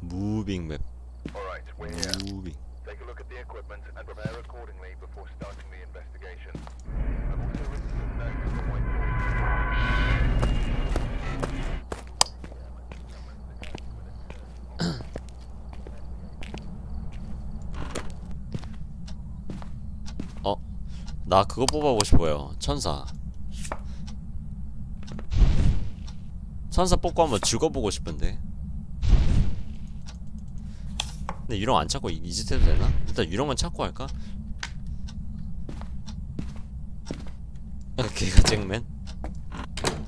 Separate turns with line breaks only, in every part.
무빙 맵. 무빙
Take a look at the equipment and prepare accordingly before starting the investigation. I've also written some notes on the whiteboard.
어? 나 그거 뽑아보고 싶어요 천사 천사 뽑고 한번 죽어보고 싶은데 근데 유령 안 찾고 이- 이짓 해도 되나? 일단 유령만 찾고 할까? 걔가 잭맨?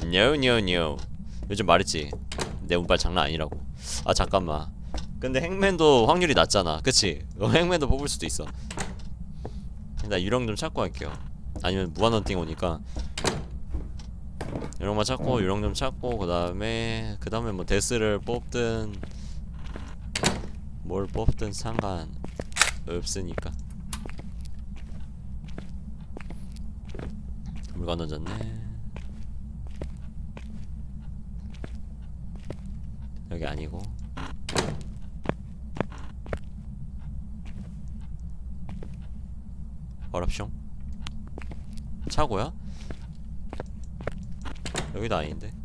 No no no 요즘 말했지 내 운빨 장난 아니라고 아 잠깐만 근데 행맨도 확률이 낮잖아 그치? 어, 행맨도 뽑을 수도 있어 나 유령 좀 찾고 할게요 아니면 무한헌팅 오니까 유령만 찾고 유령 좀 찾고 그 다음에 그 다음에 뭐 데스를 뽑든 뭘 뽑든 상관 없으니까. 물건 던졌네. 여기 아니고. 어랍숑? 차고야? 여기도 아닌데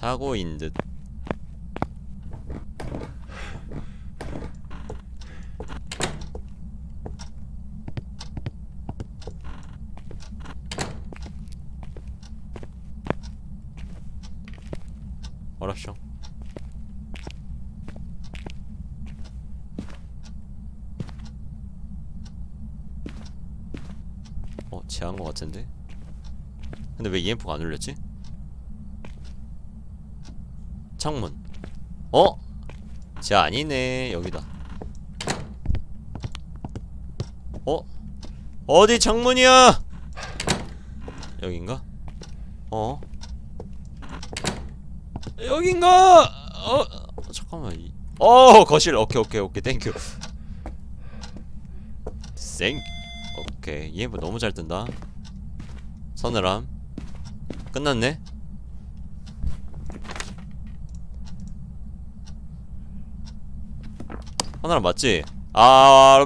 차고인 듯. 어랍숑 어 제한 거 같은데? 근데 왜 EMF가 안 울렸지? 창문 어? 제 아니네 여기다 어? 어디 창문이야? 여긴가? 어? 여긴가? 어 잠깐만 이... 어 거실 오케이 오케이 오케이 땡큐 쌩 오케이 EMF 너무 잘 뜬다 서늘함 끝났네 하나랑 맞지? 아,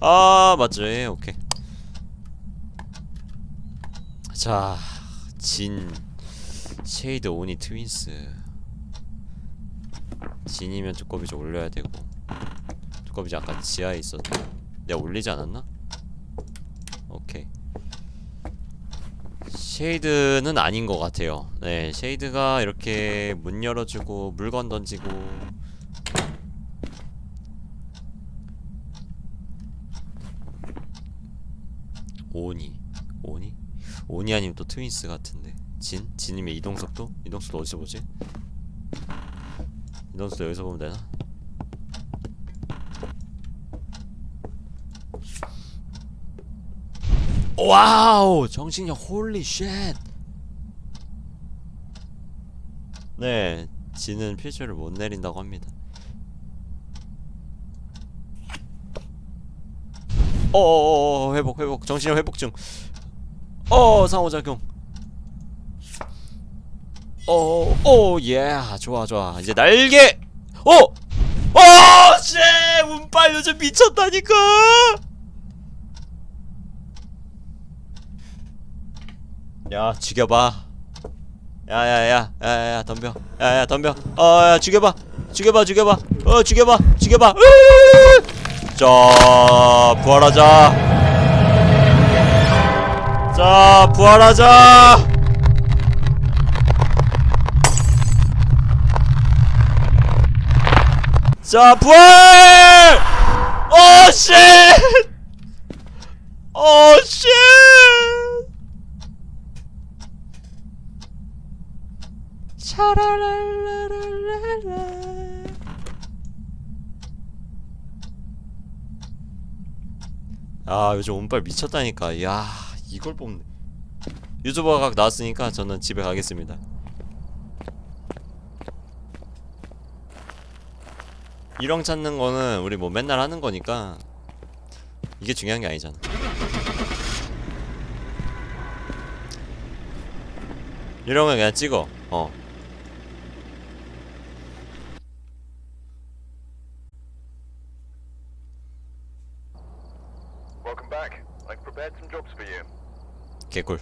아 맞지? 오케이. 자, 진, 쉐이드 오니 트윈스. 진이면 두꺼비 좀 올려야 되고. 두꺼비 아까 지하에 있었. 내가 올리지 않았나? 오케이. 쉐이드는 아닌 것 같아요. 네, 쉐이드가 이렇게 문 열어주고 물건 던지고 오니 오니? 오니 아니면 또 트윈스 같은데. 진? 진이면 이동석도? 이동석도 어디서 보지? 이동석도 여기서 보면 되나? 와우! 정신력 홀리 쉣. 네 진은 필수를 못 내린다고 합니다. 어어어 회복 회복. 정신력 회복증 어 상호작용. 어어예 좋아 좋아. 이제 날개. 어어씨! 운빨 요즘 미쳤다니까! 야 죽여봐. 야야야 야 야 야 덤벼. 야 야 덤벼. 어 야 죽여봐. 죽여봐 죽여봐. 어 죽여봐. 죽여봐. 으으으으! 자 부활하자. 자 부활하자. 자 부활! 오쉣 오쉣 샤라랄라랄라라 아 요즘 운빨 미쳤다니까 야 이걸 뽑네 유튜버가 각 나왔으니까 저는 집에 가겠습니다 일왕 찾는 거는 우리 뭐 맨날 하는 거니까 이게 중요한 게 아니잖아. 이러면 그냥 찍어. 어.
Welcome back. I've prepared some jobs for you.
개꿀.